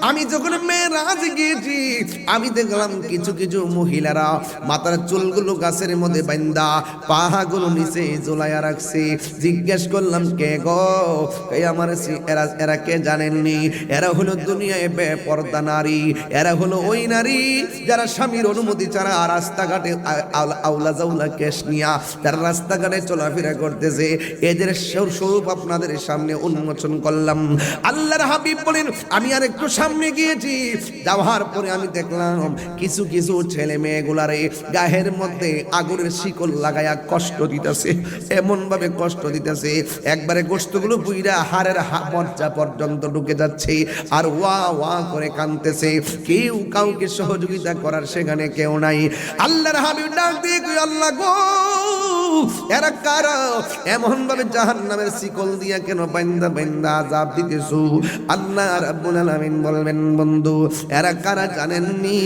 আমি যখন মেয়েরাজ গিয়েছি আমি দেখলাম কিছু কিছু মহিলারা মাথার চুলগুলো গাছের মধ্যে বান্দা পাহাগুলো নিচে জোলাইয়া রাখছে। জিজ্ঞেস করলাম, কে গো? এই আমার এরা এরা কে জানেননি? এরা হলো দুনিয়ায় বেপর্দা নারী। এরা হলো ওই নারী যারা স্বামীর অনুমতি ছাড়া রাস্তাঘাটে আউলা- জাউলা কেশ নিয়া তারা রাস্তাঘাটে চলাফেরা করতেছে। এদের স্বর- স্বরূপ আপনাদের সামনে উন্মোচন করলাম। আল্লাহর হাবিব বলেন, আমি আর একটু সামনে গিয়েছি। যাওয়ার পরে আমি দেখলাম কিছু কিছু ছেলে মেয়েগুলারে গায়ের মধ্যে আগুনের শিকল লাগায়া কষ্ট দিতেছে এমন ভাবে কষ্ট দিতেছে। একবারে গোস্তগুলো বুইরা হাড়ের মজ্জা পর্যন্ত ঢুকে যাচ্ছে আর ওয়া ওয়া করে কানতেছে কেউ কাউকে সহযোগিতা করার সেখানে কেউ নাই। আল্লাহর হাবিব ডাক দিয়ে আল্লাহ গো এরা কারা? এমন ভাবে জাহান্নামের শিকল দিয়া কেন বান্দা আযাব দিতেছো? আল্লাহ রাব্বুল আলামিন বলবেন, বন্ধু, এরা কারা জানেননি?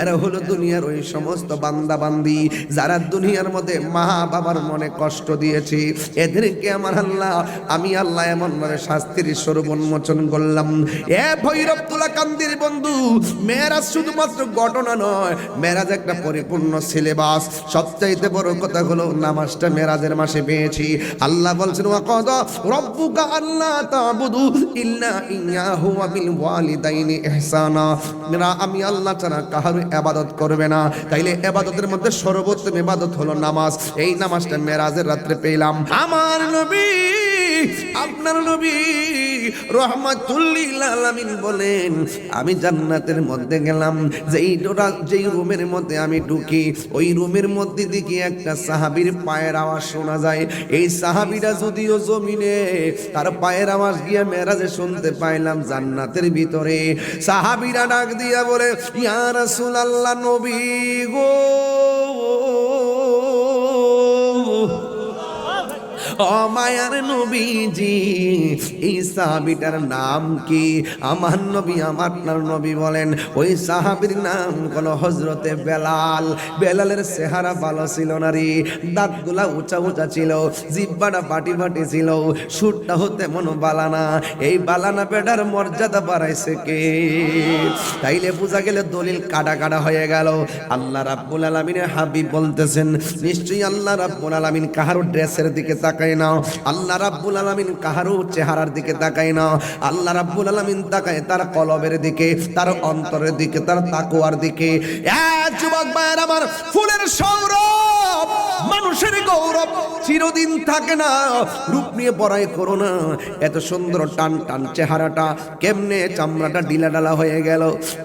এরা হলো দুনিয়ার ওই সমস্ত বান্দা বান্দি যারা দুনিয়ার মধ্যে মা বাবার মনে কষ্ট দিয়েছে। এদেরকে আমার আল্লাহ, আমি আল্লাহ এমন ভাবে শাস্তির স্বরূপ উন্মোচন করলাম। এ ভৈরব তুলা কান্দির বন্ধু, মেয়েরাজ শুধুমাত্র ঘটনা নয়, মেয়েরাজ একটা পরিপূর্ণ সিলেবাস। সবচাইতে বড় কথা হলো নামাজটা মেরাজের মাসে পেয়েছি। আল্লাহ বলছেন, ওয়াকদ রব্বুকা আল্লাহ তাবুদু ইল্লা ইয়াহু ওয়া বিল ওয়ালিদাইনি ইহসানা। মেরা, আমি আল্লাহ ছাড়া কাহার ইবাদত করবে না। তাইলে ইবাদতের মধ্যে সর্বোত্তম ইবাদত হলো নামাজ। এই নামাজটা মেরাজের রাত্রে পেলাম। আমার নবী আপনার নবী রহমাতুল্লিল আলামিন বলেন, আমি জান্নাতের মধ্যে গেলাম, যেই যেই রুমের মধ্যে আমি ঢুকি, ওই রুমের মধ্যে দেখি একটা সাহাবীর পায়ের আওয়াজ শোনা যায়। এই সাহাবিরা যদিও জমিনে, তার পায়ের আওয়াজ গিয়ে মেরাজে শুনতে পাইলাম জান্নাতের ভিতরে। সাহাবিরা ডাক দিয়া বলে, ইয়া রাসূলুল্লাহ নবী গো অমায়ার নবীজি এই সাহাবিটার নাম কি? আমার নবী আমার নবী বলেন, ওই সাহাবির নাম কোন হজরতে বেলাল। বেলালের চেহারা ভালো ছিল না রে, দাঁতগুলা উঁচা উঁচা ছিল, জিব্বাটা বাটি বাটি ছিল, সুরটা হতে মন বালানা। এই বালানা পেটার মর্যাদা বাড়াইছে কে? তাইলে বোঝা গেলে দলিল কাটা কাটা হয়ে গেল। আল্লাহ রাব্বুল আলামিনের হাবিব বলতেছেন, নিশ্চয়ই আল্লাহ রাব্বুল আলামিন কাহারো ড্রেসের দিকে তাকায় না আল্লাহ রাব্বুল আলামিন কাহারো চেহারার দিকে তাকায় না। আল্লাহ রাব্বুল আলামিন তাকায় তার কলবের দিকে, তার অন্তরের দিকে, তার তাকওয়ার দিকে। যুবক ভাইয়ের আমার ফুলের সৌরভ, মানুষের গৌরব চিরদিন থাকে না। রূপ নিয়ে বড়াই করো না। এত সুন্দর টান টান চেহারাটা, কেমনে চামড়াটা ডিলা ডালা হয়ে গেল।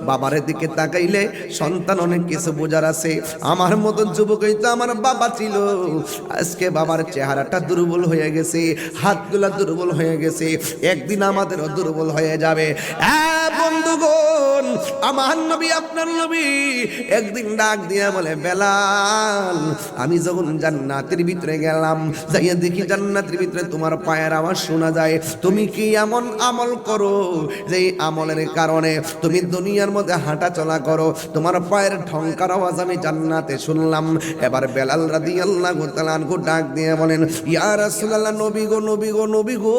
বাবার দিকে তাকাইলে সন্তান অনেক কিছু বোঝার আছে। আমার মতন যুবকই তো আমার বাবা ছিল। আজকে বাবার চেহারাটা দুর্বল হয়ে গেছে, হাতগুলা দুর্বল হয়ে গেছে, একদিন আমাদেরও দুর্বল হয়ে যাবে। বন্ধুগণ, আমার নবী, আপনার নবী একদিন ডাক দিয়া বলে, বেলাল, আমি যখন জান্নাতের ভিতরে গেলাম দেখি জান্নাতের ভিতরে তোমার পায়ের আওয়াজ শোনা যায়। তুমি কি এমন আমল করো যে আমলের কারণে তুমি দুনিয়ার মধ্যে হাঁটা চলা করো? তোমার পায়ের ঠঙ্কার আওয়াজ আমি জান্নাতে শুনলাম। এবার বেলাল রাদি আল্লাহ ডাক দিয়ে বলেন, ইয়া রাসূলুল্লাহ, নবী গো নবী গো নবী গো,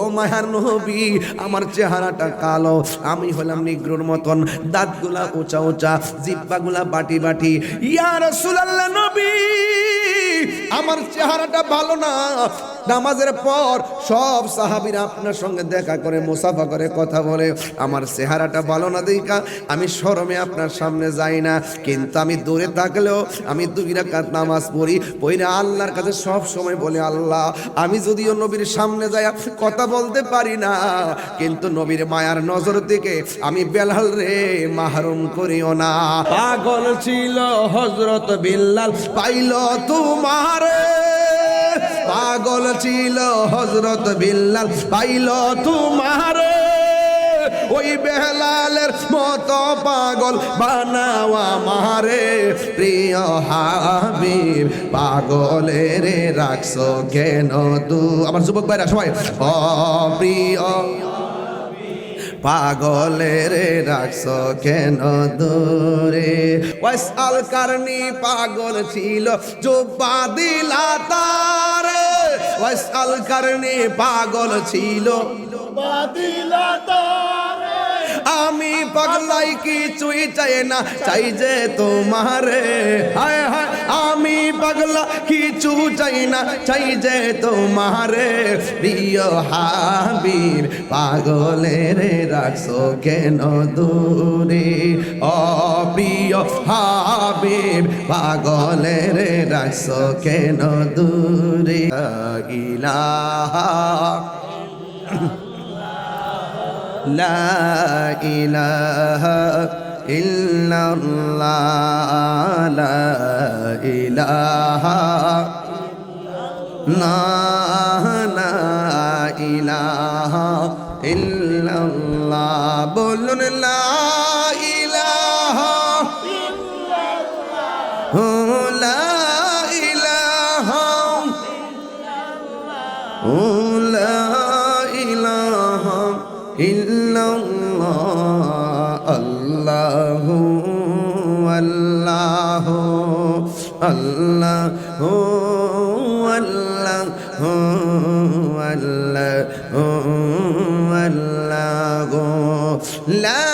ও মায়ার নবী, আমার চেহারাটা কালো, আমি হলাম নিগ্রোর মতন, দাঁতগুলা উঁচা উঁচা, জিব্বাগুলা বাটি বাটি। ইয়া সুলাল্লা নবী, আমার চেহারাটা ভালো না নামাজের পর সব সাহাবীরা আপনার সঙ্গে দেখা করে, মুসাফা করে, কথা বলে, আমার চেহারাটা ভালো না দেখা, আমি শরমে আপনার সামনে যাই না, কিন্তু আমি দূরে থাকলেও আমি দুই রাকাত নামাজ পড়ি। পড়ে আল্লাহর কাছে সব সময় বলে, আল্লাহ, আমি যদিও নবীর সামনে যাই, কথা বলতে পারি না, কিন্তু নবীর মায়ার নজর থেকে আমি বেলাল রে মাহরুম করিও না। পাগল ছিল হজরত বিল্লাল, পাইল তোমারে। পাগল ছিল হজরত বিল্লাল। পাইল, তোমার ওই বেহলালের মতো পাগল বানাওয়া মারে প্রিয় হাবিব, পাগলের রাখছো কেন তু? আমার যুবক ভাইরা, সবাই অপ্রিয় প্রিয় পাগলের রাখছো কেন দূরে? ওয়াসাল কারণি পাগল ছিল, জোব্বা দিলা তারে। ওয়াসাল কারণি পাগল ছিল আমি পাগলাই কিছুই চাই না, চাই যে তোমারে। হায় হায় পাগলা, কিছু চাই না, চাই যে তোমারে প্রিয় হাবির পাগলের রাখছো কেন দূরে? প্রিয় হাবির পাগলের রাখছো কেন দূরে? ইলাহা লা ইলাহা ইল্লাল্লাহ লা ইলাহা না না ইলাহা ইল্লাল্লাহ বলুন লা ইলাহা লা ইলাহা আল্লাহ হো আল্লাহ হো আল্লাহ হো আল্লাহ গো লা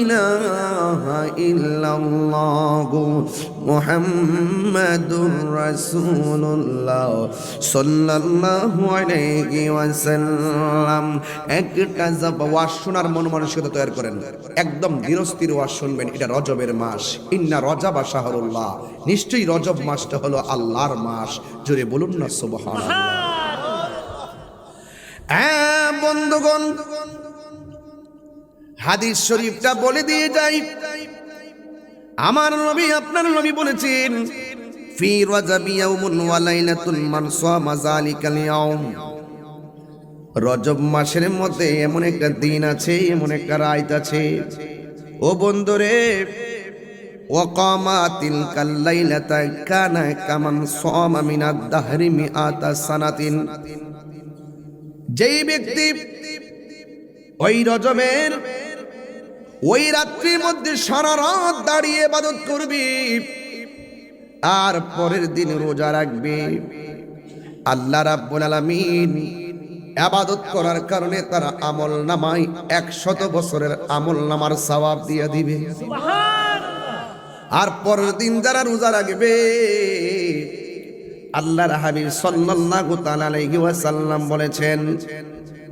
ইলাহা ইল্লাল্লাহ মুহাম্মাদুর রাসূলুল্লাহ সাল্লাল্লাহু আলাইহি ওয়াসাল্লাম একটা জব ওয়াজ শোনার মন মানসিকতা তৈরি করেন। একদম গৃহস্থির ওয়াজ শুনবেন, এটা রজবের মাস। ইন্না রজব শাহরুল্লাহ। নিশ্চয়ই রজব মাসটা হলো আল্লাহর মাস। জোরে বলুন না, সুবহানাল্লাহ। বন্ধুগণ, হাদিস শরীফটা বলে দিয়ে যাই। আমার নবী, আপনার নবী বলেছেন, ফি রাজাবি ইয়াউমুন ওয়া লাইলাতুন মান সামা যালিকাল ইয়াউম। রজব মাসের মধ্যে এমন একটা দিন আছে, এমন একটা রাত আছে। ও বন্ধুরে, ওয়াকামাতিল কাল্লাইলাতা কানা কামান সামা মিনাদ দাহরি মিআতা সানাতিন। যেই ব্যক্তি ওই রজবের ওই রাত্রির মধ্যে সারা রাত দাঁড়িয়ে ইবাদত করবি, আর পরের দিন রোজা রাখবে। আল্লাহ রাব্বুল আলামিন আবাদত করার কারণে তারা আমল নামায় একশত বছরের আমল নামার সওয়াব দিয়ে দিবে। আর পরের দিন যারা রোজা রাখবে, আল্লাহর হাবিব সাল্লাল্লাহু তাআলা আলাইহি ওয়াসাল্লাম বলেছেন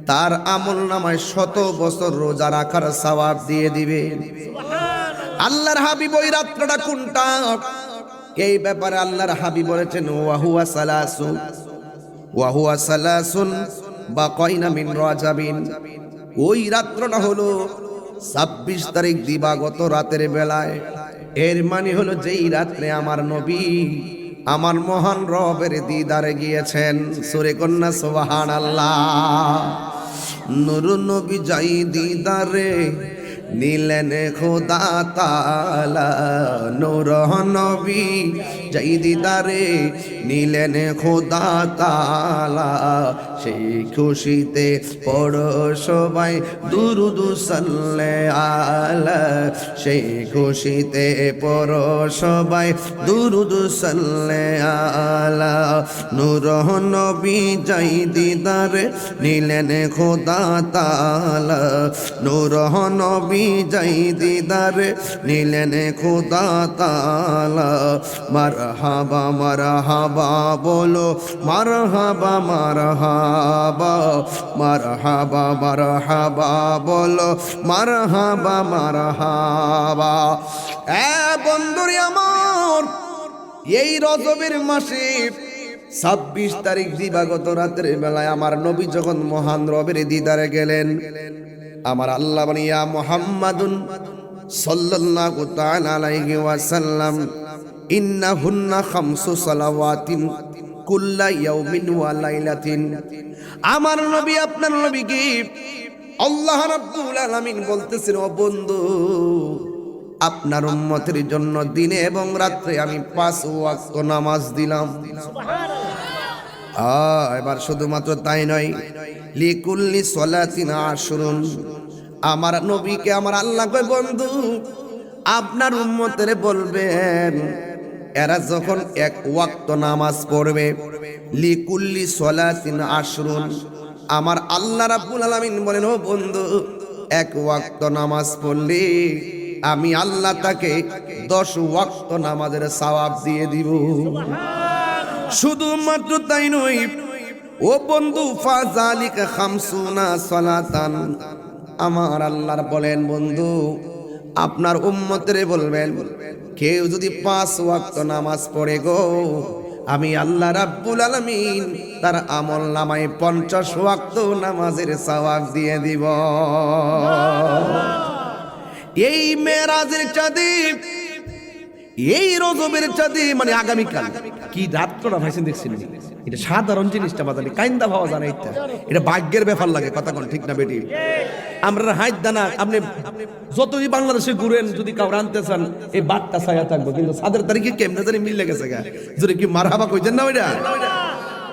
তার আমল নামায় শত বছর রোজা রাখার সওয়াব দিয়ে দিবে। আল্লাহর হাবিব ওই রাত্রটা কোনটা? এই ব্যাপারে আল্লাহর হাবিব বলেছেন ওয়াহুয়া সালাসু। ওয়াহুয়া সালাসুন বা কয়না মিন রাজাবিন। ওই রাত্রটা হলো ছাব্বিশ তারিখ দিবাগত রাতের বেলায়। এর মানে হলো যেই রাত্রে আমার নবী আমার মহান রবের দিদারে গিয়েছেন। সুরে কন্যা সোহান আল্লাহ নুর নবী যাই দিদারে নীলেন খোদা তালা। নূর নবী যাই দিদারে নীলেন খোদা তালা। সেই খুশিতে পড়ো সবাই। দুরুদু সাল্লে আলা। সেই খুশিতে পড়ো সবাই। দুরুদু সাল্লে আলা। নূর নবী যাই দিদারে নীলেন খোদা তালা নূর নবী যাই দিদারে নীলেন খোদা তালা মার হাবা বলো মার হাবা মার হাবা মার হাবা মার হাবা বলো মার হাবা মার হাবা এ বন্ধুরি আমার, এই রজবের মাসে ছাব্বিশ তারিখ দিবাগত রাতের বেলায় আমার নবী যখন মহান রবের দিদারে গেলেন, আমার আল্লাহ বানিয়া মোহাম্মাদুন সাল্লাল্লাহু তাআলা আলাইহি ওয়াসাল্লাম, ইন্নাহুন্না খামসু সালাওয়াতিন কুল্লা ইয়াউমিন ওয়া লাইলাতিন। আমার নবী, আপনার নবীকে আল্লাহ রাব্বুল আলামিন বলতেছেন, ও বন্ধু, আপনার উম্মতের জন্য দিনে এবং রাত্রে আমি পাঁচ ওয়াক্ত নামাজ দিলাম। এবার শুধুমাত্র তাই নয়, লিকুল্লি সলাতিন আশরুন। আমার নবীকে, আমার আল্লাহ কয় বন্ধু, আপনার উম্মতের বলবেন এরা যখন এক ওয়াক্ত নামাজ পড়বে লিকুল্লি সলাতিন আশরুন। আমার আল্লাহ রাব্বুল আলামিন বলেন ও বন্ধু এক ওয়াক্ত নামাজ পড়লে আমি আল্লাহ তাকে দশ ওয়াক্ত নামাজের সওয়াব দিয়ে দিব। শুধুমাত্র তাই নয় ও বন্ধু ফাজালিকা খামসুনা সালাতান। আমার আল্লাহর বলেন বন্ধু আপনার উম্মতরে বলবেন কেউ যদি পাঁচ ওয়াক্ত নামাজ পড়ে গো আমি আল্লাহ রাব্বুল আলামিন তার আমল নামায় পঞ্চাশ ওয়াক্ত নামাজের সওয়াব দিয়ে দিব। এই মেরাজের চাঁদে এই রজবের চাঁদে মানে আগামীকাল। কি রাত্রটা ভাইছেন দেখছেন? এটা সাধারণ জিনিসটা বাজারে কাইন্দা ভাবা জানে এটা এটা ভাগ্যের ব্যাপার লাগে, কথা কোন ঠিক না বেটি? আমরা হাইট দানা, আপনি যতই বাংলাদেশে ঘুরেন, যদি কাউর আনতে চান, এই বাটটা ছায়া থাকব। কিন্তু সাদের তারিখে কেমনে জানি মিল লেগেছে গা। যদি কি মারহাবা কইছেন না ওইটা?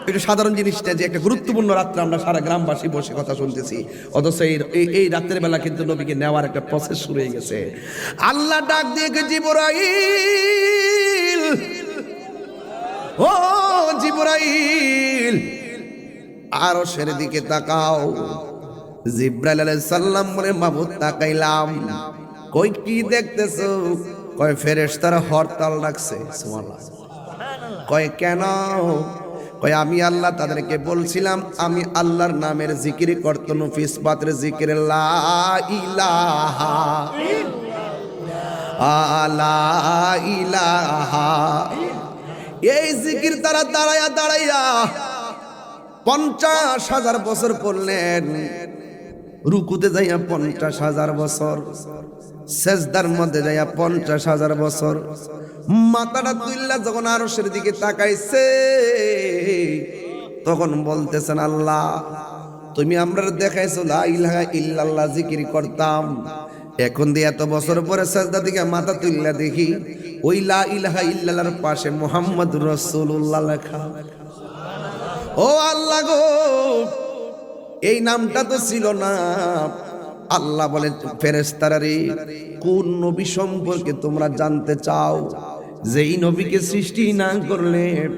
এটা সাধারণ জিনিসটা যে একটা গুরুত্বপূর্ণ রাত্রে আমরা সারা গ্রামবাসী বসে কথা শুনতেছি। অথচ এই- এই রাত্রের বেলা কিন্তু নবীকে নেওয়ার একটা প্রসেস শুরু হয়ে গেছে। আল্লাহ ডাক দিয়ে জিবরাইল? ও জিবরাইল আরও সের দিকে তাকাও। জিব্রাইল আলাইহিস সালাম বলে, মাবুদ, তাকাইলাম। কই, কি দেখতেছো? কয়, ফেরেশতারা হরতাল রাখছে সুবহানাল্লাহ। কয়, কেন? কয় আমি আল্লাহ তাদেরকে বলছিলাম, আমি আল্লাহর নামের জিকির করতন ফিসবাতের জিকির এই জিকির তারা দাঁড়াইয়া দাঁড়াইয়া পঞ্চাশ হাজার বছর পড়লেন রুকুতে যাইয়া পঞ্চাশ হাজার বছর, সেজদার মধ্যে যাইয়া পঞ্চাশ হাজার বছর মাথাটা তুললা যখন আরশের দিকে তাকাইছে, তখন বলতেছেন, আল্লাহ, তুমি আমরা দেখাইছো, লা ইলাহা ইল্লাল্লাহ জিকির করতাম। এখন দিয়ে এত বছর পরে সাজদা দিকে মাথা তুললা দেখি, ওই লা ইলাহা ইল্লাল্লাহর পাশে মোহাম্মদ রাসূলুল্লাহ লেখা। ও আল্লাহ গো, এই নামটা তো ছিল না। আল্লাহ বলে ফেরেস্তারা রে, কোন নবী সম্পর্কে তোমরা জানতে চাও? যেই নবীকে সৃষ্টি না করলে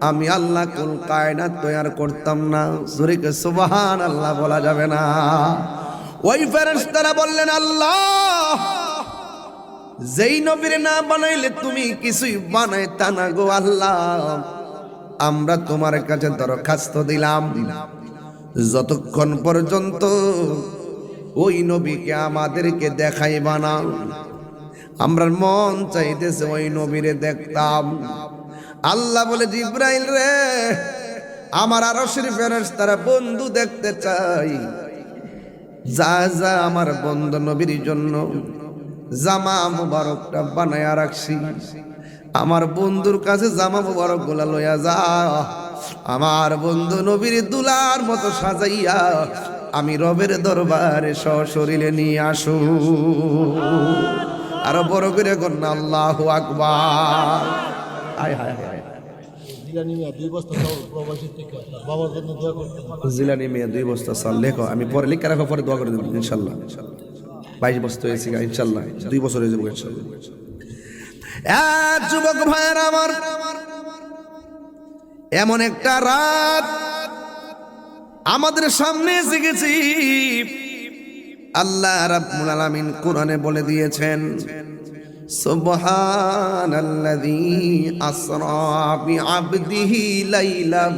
আমি আল্লাহ কোন কায়না তৈয়ার করতাম না। জোরেকে সুবহান আল্লাহ বলা যাবে না। ওই ফেরেস্তারা বললেন, আল্লাহ, যেই নবীর না বানাইলে তুমি কিছুই বানাই তা না গো আল্লাহ। আমরা তোমার কাছে দরখাস্ত দিলাম। যতক্ষণ পর্যন্ত ওই নবীকে আমাদেরকে দেখাই বানাও আমরা মন চাইতেছে ওই নবীরে দেখতাম। আল্লাহ বলে, জিব্রাইল রে, আমার আরও ফেরস তারা বন্ধু দেখতে চাই। যা যা আমার বন্ধু নবীর জন্য জামা মুবারকটা বানায়া রাখছি। আমার বন্ধুর কাছে জামা মুবারকগুলা লইয়া যা। আমার বন্ধু নবীর দুলার মতো সাজাইয়া আমি রবের দরবারে সশরীরে নিয়ে আসু। আরও বড় করে কন্যা আল্লাহ আকবার। আয় হায় হায় জিলানি মিয়া দুই বস্তা চাল লেখো আমি পরে লিখে রাখো পরে দোয়া করে দেবো ইনশাল্লাহ। বাইশ বস্তা হয়েছে ইনশাল্লাহ। দুই বছর হয়ে যাব ইনশাল্লাহ। যুবক ভাইয়ের আমার এমন একটা রাত আমাদের সামনে এসে গেছি। আল্লাহ রাব্বুল আলামিন কোরআনে বলে দিয়েছেন, সুবহানাল্লাযী আসরা বিআবদিহি লাইলাম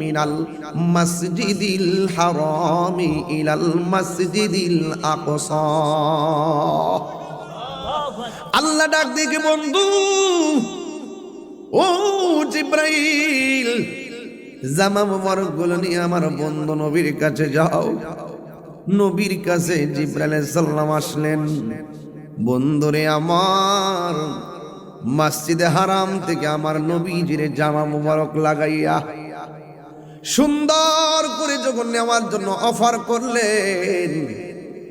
মিনাল মাসজিদিল হারামি ইলাল মাসজিদিল আকসা। আল্লাহ ডাক দেখে, বন্ধু, ও জিব্রাইল, জামা মোবারকগুলো নিয়ে আমার বন্ধু নবীর কাছে যাও। নবীর কাছে জিব্রাইল সাল্লাম আসলেন, বন্ধুরে আমার, মসজিদে হারাম থেকে আমার নবীজির জামা মোবারক লাগাইয়া সুন্দর করে যখন নেওয়ার জন্য অফার করলেন,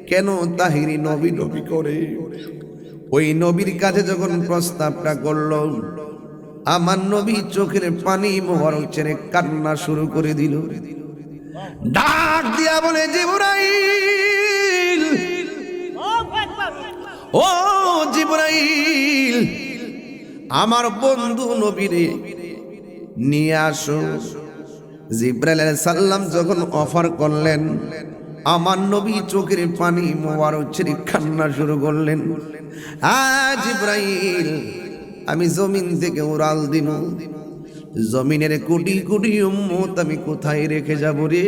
কেন তাহিরি নবী নবী করে? ওই নবীর কাছে যখন প্রস্তাবটা করল, আমার নবী চোখের পানি মোবারক ছেড়ে কান্না শুরু করে দিল। ডাক দিয়া বলে জিবরাইল, ও জিবরাইল, আমার বন্ধু নবীরে নিয়ে আসো। জিব্রাইল সাল্লাম যখন অফার করলেন, আমার নবী চোখের পানি মোবারক ছেড়ে খান্না শুরু করলেন। আজ ইব্রাহিম আমি জমিন থেকে উড়াল দিব জমিনের কোটি কোটি উম্মত আমি কোথায় রেখে যাব রে?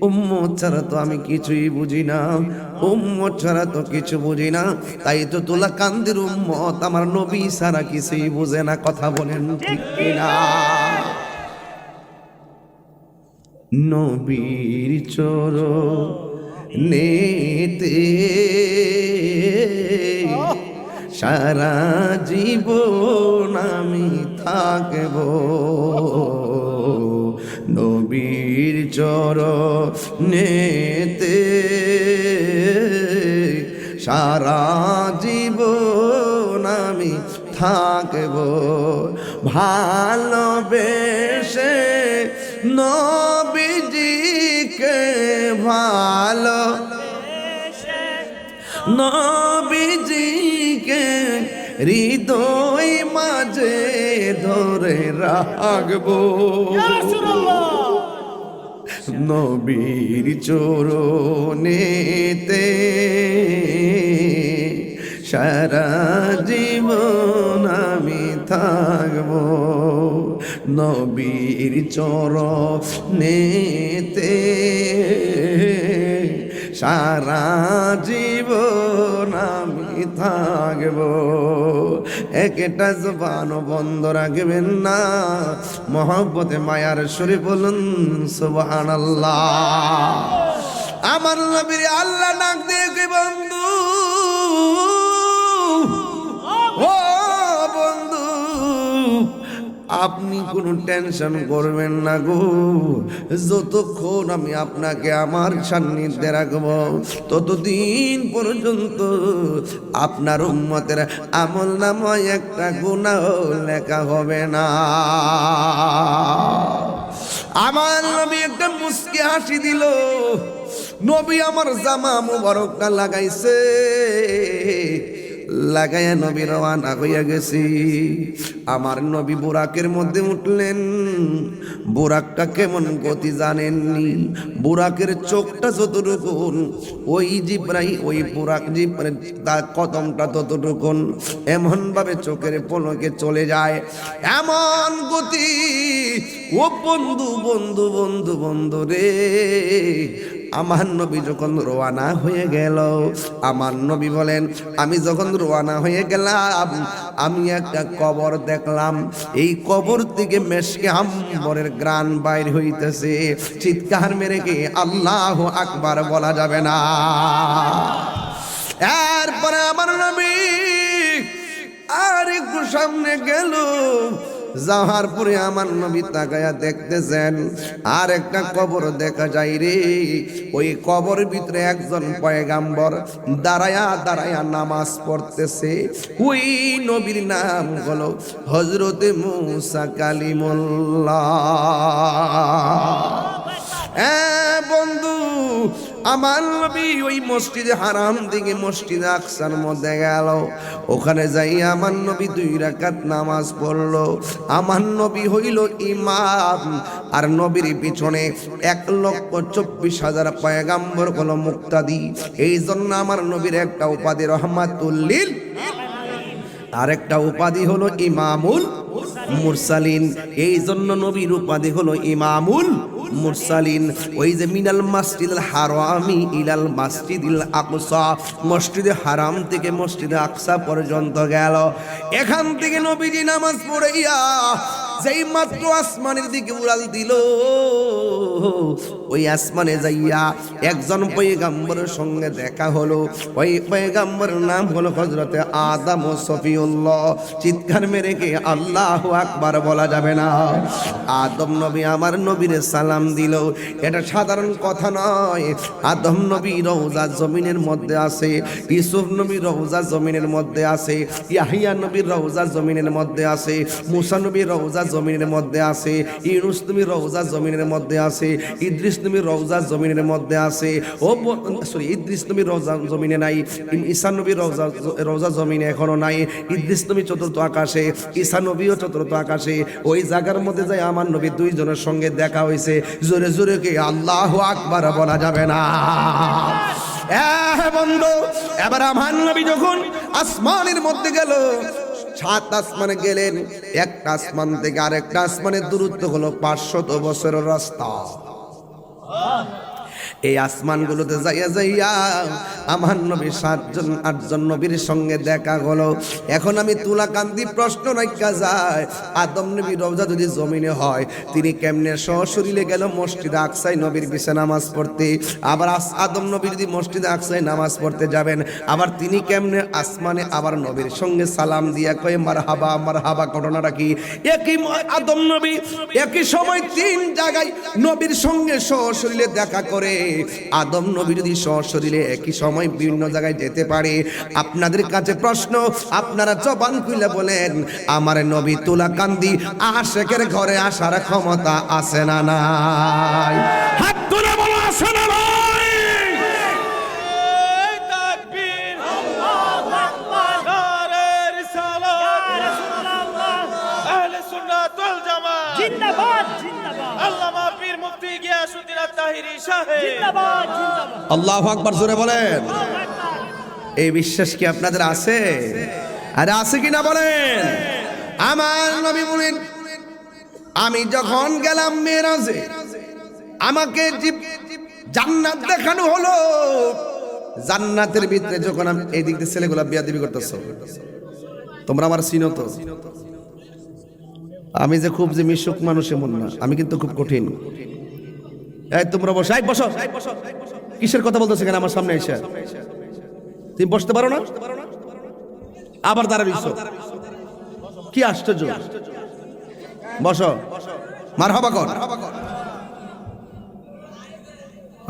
উম্মত ছাড়া তো আমি কিছুই বুঝি না। উম্মত ছাড়া তো কিছু বুঝি না। তাই তো তোলা কান্দের উম্মত আমার নবী ছাড়া কিছুই বুঝে না। কথা বলেন ঠিক কিনা? নবীর চোর নেতে সারা জীবন আমি থাকব। নবীর চর নেতে সারা জীবন আমি থাকব। ভালোবেসে নবীজিকে ভালো নবীজিকে হৃদয় মাঝে ধরে রাখব। নবীর চোরনেতে সারা জীবন আমি থাকব। নবীর চরনেতে সারা জীবন আমি থাকব। একটা জবান বন্ধ রাখবেন না। মহব্বতে, মায়ার শরী বলুন সুবহান আমার নবীর আল্লাহ ডাক দিয়ে বন্ধু? আপনি কোনো টেনশন করবেন না গো। যতক্ষণ আমি আপনাকে আমার সান্নিধ্যে রাখব, ততদিন পর্যন্ত আপনার উম্মতের আমল নাময় একটা গুণাও লেখা হবে না। আমার নবী একটা মুস্কি হাসি দিল। নবী আমার জামা মুবারকটা লাগাইছে। লাগাইয়া নবী রওয়ানা হইয়া গেছি। আমার নবী বুরাকের মধ্যে উঠলেন। বুরাকটা কেমন গতি জানেননি? বুরাকের চোখটা যতটুকুন, ওই জিব্রাই ওই বুরাক জিব্রাই তার কদমটা ততটুকুন এমন ভাবে চোখের পলকে চলে যায়। এমন গতি, ও বন্ধু বন্ধু বন্ধু বন্ধু রে আমার নবী যখন রোয়ানা হয়ে গেল, আমার নবী বলেন, আমি যখন রোয়ানা হয়ে গেলাম, আমি একটা কবর দেখলাম। এই কবর থেকে মেশকে আম্বরের গ্রান বাইর হইতেছে। চিৎকার মেরে কে আল্লাহ আকবার বলা যাবে না? এরপরে আমার নবী আর একটু সামনে গেল। যাওয়ার পরে আমার নবী তাকায়া দেখতেছেন। আর একটা কবর দেখা যায় রে। ওই কবর ভিতরে একজন পয়গাম্বর দাঁড়ায়া দাঁড়ায়া নামাজ পড়তেছে। ওই নবীর নাম হলো হজরতে মুসা কালিমুল্লাহ। হ্যাঁ বন্ধু, আমার নবী ওই মসজিদে হারাম দিকে মসজিদে আকসার মধ্যে গেল। ওখানে যাই আমার নবী দুই রাকাত নামাজ পড়ল। আমার নবী হইল ইমাম। আর নবীর পিছনে এক লক্ষ চব্বিশ হাজার পয়গাম্বর হলো মুক্তাদি। এই জন্য আমার নবীর একটা উপাধি রহমাতুল্লিল আরেকটা উপাধি হলো ইমামুল মুরসালিন। এই জন্য নবীর উপাধি হলো ইমামুল মুরসালিন, ওই যে মিনাল মাসজিদুল হারামি ইলাল মাসজিদুল আকসা, মসজিদে হারাম থেকে মসজিদে আকসা পর্যন্ত গেল। এখান থেকে নবীজি নামাজ পড়াইয়া যেই মাত্র আসমানের দিকে উড়াল দিল, ওই আসমানে যাইয়া একজন পয়গাম্বরের সঙ্গে দেখা হলো। ওই পয়গাম্বরের নাম হলো হজরতে আদম ও সফিউল্লাহ। চিৎকার মেরে কে আল্লাহ আকবার বলা যাবে না। আদম নবী আমার নবীরে সালাম দিল। এটা সাধারণ কথা নয়। আদম নবী রওজা জমিনের মধ্যে আছে ইসুফ নবী রওজা জমিনের মধ্যে আছে, ইয়াহিয়া নবীর রওজা জমিনের মধ্যে আছে, মুসা নবী রওজা জমিনের মধ্যে আছে, ইউনুস নবী রওজা জমিনের মধ্যে আছে, ইদ্রিস নবী রওজা জমিনের মধ্যে আছে, ও সরি, ইদ্রিস নবী রওজা জমিনে নাই ঈসা নবী রওজা রওজা জমিনে এখনও নাই, ইদ্রিস নবী চতুর্থ আকাশে, ঈসা নবীও চতুর্থ আকাশে, ওই জায়গার মধ্যে যাই আমার নবী দুইজনের সঙ্গে দেখা হয়েছে, জোরে জোরে কি আল্লাহ আকবার বলা যাবে না। এহ বন্ধু, এবার আমার নবী যখন আসমানের মধ্যে গেল সাত আসমানে গেলেন একটা আসমান থেকে আরেকটা আসমানের দূরত্ব হলো পাঁচশত বছরের রাস্তা। এই আসমানগুলোতে যাইয়া যাইয়া আমার নবী সাতজন, আটজন নবীর সঙ্গে দেখা হলো। এখন আমি তুলাকান্দি প্রশ্ন রাখা যায়, আদম নবী রওজা যদি জমিনে হয়, তিনি কেমনে সশরীরে গেল মসজিদে আকসাই নবীর পিছে নামাজ পড়তে? আবার আদম নবী যদি মসজিদে আকসাই নামাজ পড়তে যাবেন, আবার তিনি কেমনে আসমানে আবার নবীর সঙ্গে সালাম দিয়া কয়ে মার হাবা মার হাবা ঘটনাটা কি? একই আদম নবী, একই সময় তিন জায়গায় নবীর সঙ্গে সশরীরে দেখা করে। আদম নবী যদি সশরীরে একই সময় বিভিন্ন জায়গায় যেতে পারে। আপনাদের কাছে প্রশ্ন, আপনারা জবান খুলে বলেন, আমার নবী তুলা কান্দি আশেকের ঘরে আসার ক্ষমতা আছে না নাই? হাত তুলে বলো, আছে না নাই আল্লাহ আকবার জোরে বলেন। এই বিশ্বাস কি আপনাদের আছে? আরে আছে কি না বলেন? আমার নবী বলেন আমি যখন গেলাম মেরাজে আমাকে জান্নাত দেখানো হলো। জান্নাতের ভিতরে যখন আমি এই দিক দিয়ে ছেলেগুলা বিয়া দিবি করতেছ। তোমরা আমার চিনো তো। আমি যে খুব যে মিশুক মানুষ এমন না আমি কিন্তু খুব কঠিন। তোমরা বসো। এই, বসো। কিসের কথা বলতেছে কেন আমার সামনে এসে? তুমি বসতে পারো না? আবার দাঁড়া বিশ্ব কি আশ্চর্য। বসো। মার হবা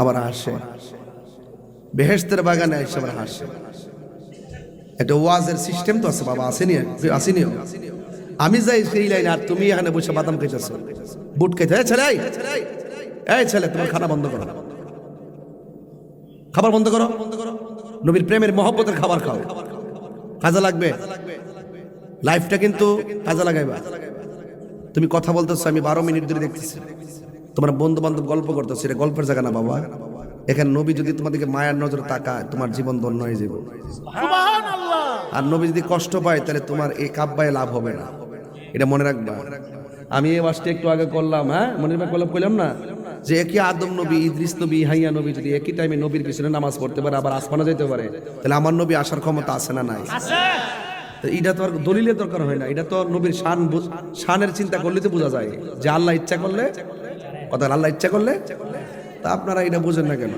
আবার হাসে। বেহেস্তের বাগানে এসে আবার হাসে। একটা ওয়াজের সিস্টেম তো আছে বাবা, আসেনি? আসেনি? আমি যাই সেই লাইনে আর তুমি এখানে বসে বাদাম খেতেছ বুট খেতে ছেলে এই, ছেলে তোমার খানা বন্ধ করো। খাবার বন্ধ করো। নবীর প্রেমের মহব্বতের খাবার খাও। কাজে লাগবে। লাইফটা কিন্তু কাজে লাগাইবা। তুমি কথা বলতেছো আমি বারো মিনিট ধরে দেখতেছি। তোমার বন্ধু বান্ধব গল্প করতেছো এটা গল্পের জায়গা না বাবা। এখানে নবী যদি তোমাদেরকে মায়ার নজর তাকায় তোমার জীবন ধন্য হয়ে যাবে। আর নবী যদি কষ্ট পায় তাহলে তোমার এই কাব্যায় লাভ হবে না। এটা মনে রাখবা। আমি এই ওয়াজটা একটু আগে করলাম হ্যাঁ? মনে রাখবা করলাম না? যে একই আদম নবী ইদ্রিস নবী হাইয়া নবী যদি একই টাইমে নবীর পিছনে নামাজ পড়তে পারে আবার আসমানে যেতে পারে তাহলে আমার নবী আসার ক্ষমতা আছে না নাই? এটা তো আর দলিলের দরকার হয় না এটা তো নবীর শান শানের চিন্তা করলে তো বোঝা যায় যে আল্লাহ ইচ্ছা করলে কথা আল্লাহ ইচ্ছা করলে তা আপনারা এটা বোঝেন না কেন?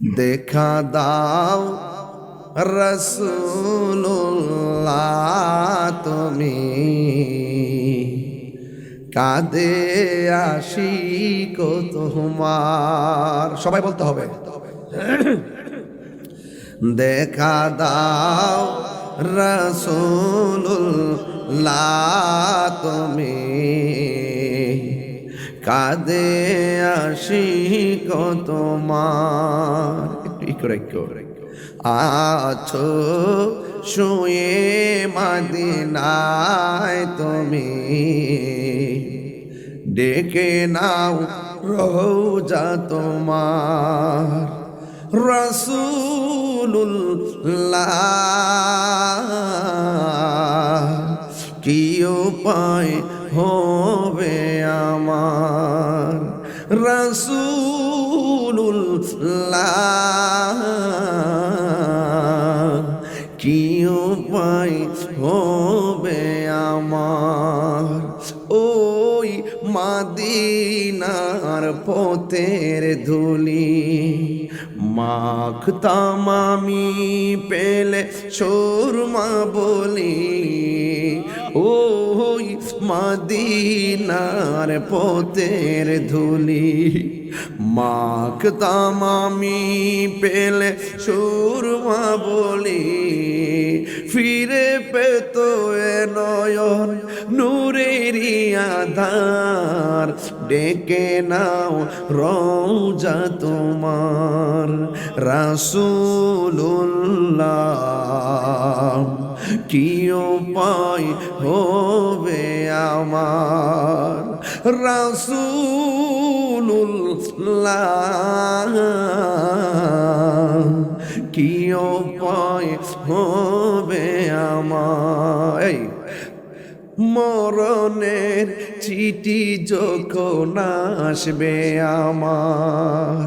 দেখা দাও রসুল্লাহ তুমি। কাঁদে আসি কো তোমার। সবাই বলতে হবে। দেখা দাও রসুল্লাহ তুমি। কাঁদে আসি তোমার। একটু একটু আছো শুয়ে মাদিনায় তুমি। ডেকে নাও রোজা তোমার। রসুল্লাহ কি উপায় হবে আমার? রসুল্লাহ পথের ধুলি মাখতাম আমি পেলে সুরমা বলি, ওই মাদিনার পথের ধুলি মাখতাম আমি পেলে সুরমা বলি, ফিরে পেত নয়ন নূরেরই আধার ডেকে নাও রোজা তোমার রাসূলুল্লাহ। কি উপায় হবে আমার রাসূলুল্লাহ। কি উপায় হবে আমার। মরণের চিঠি যখন আসবে আমার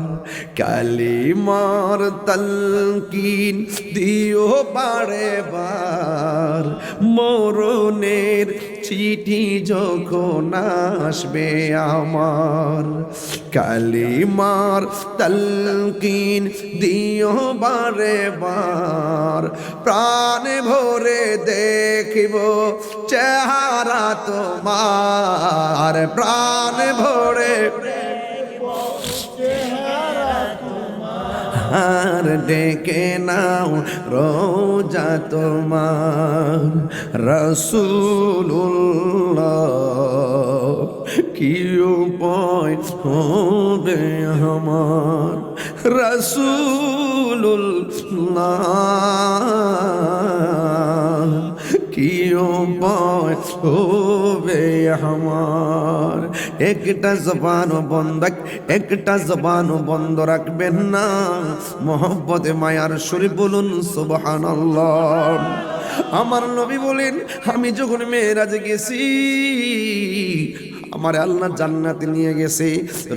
কালিমার তলকিন দিও বারে বার মরণের চিঠি যখন আসবে আমার, কালিমার তলকিন দিও বারে বার। প্রাণ ভরে দেখিব চেহারা তোমার, প্রাণ ভরে আর ডেকে নাও রোজা তোমার। রসুল্লাহ কি উপায় হবে আমার? রসুল্লাহ উপায় হবে আমার। একটা জবান বন্ধ একটা জবান বন্ধ রাখবেন না। মোহাম্মদে মায়ার শরীফ বলুন, সুবহানাল্লাহ। আমার নবী বলেন, আমি যখন মেয়েরাজে গেছি আমার আল্লাহ জান্নাতে নিয়ে গেছে।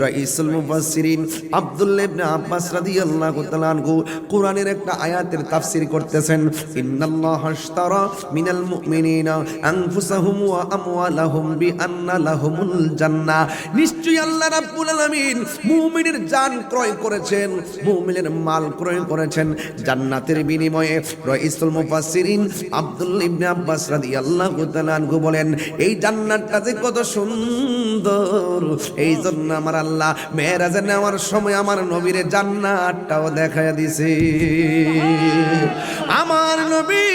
রাইসুল মুফাসসিরিন আব্দুল্লাহ ইবনে আব্বাস রাদিয়াল্লাহু তাআলা আনহু কোরআনের একটা আয়াতের তাফসীর করতেছেন, ইন্নাল্লাহ আশতারা মিনাল মুমিনিনা আনফুসাহুম ওয়া আমওয়ালাহুম বিআন্না লাহুমুল জান্নাহ। নিশ্চয়ই আল্লাহ রাব্বুল আলামিন মুমিনের জান ক্রয় করেছেন, মুমিনের মাল ক্রয় করেছেন জান্নাতের বিনিময়ে। রাইসুল মুফাসসিরিন আব্দুল্লাহ ইবনে আব্বাস রাদিয়াল্লাহু তাআলা আনহু বলেন, এই জান্নাতটা যে কত সুন্দর সুন্দর। এই জন্য আমার আল্লাহ মেয়েরাজে নেওয়ার সময় আমার নবীরে জান্নাতটাও দেখা দিছে। আমার নবী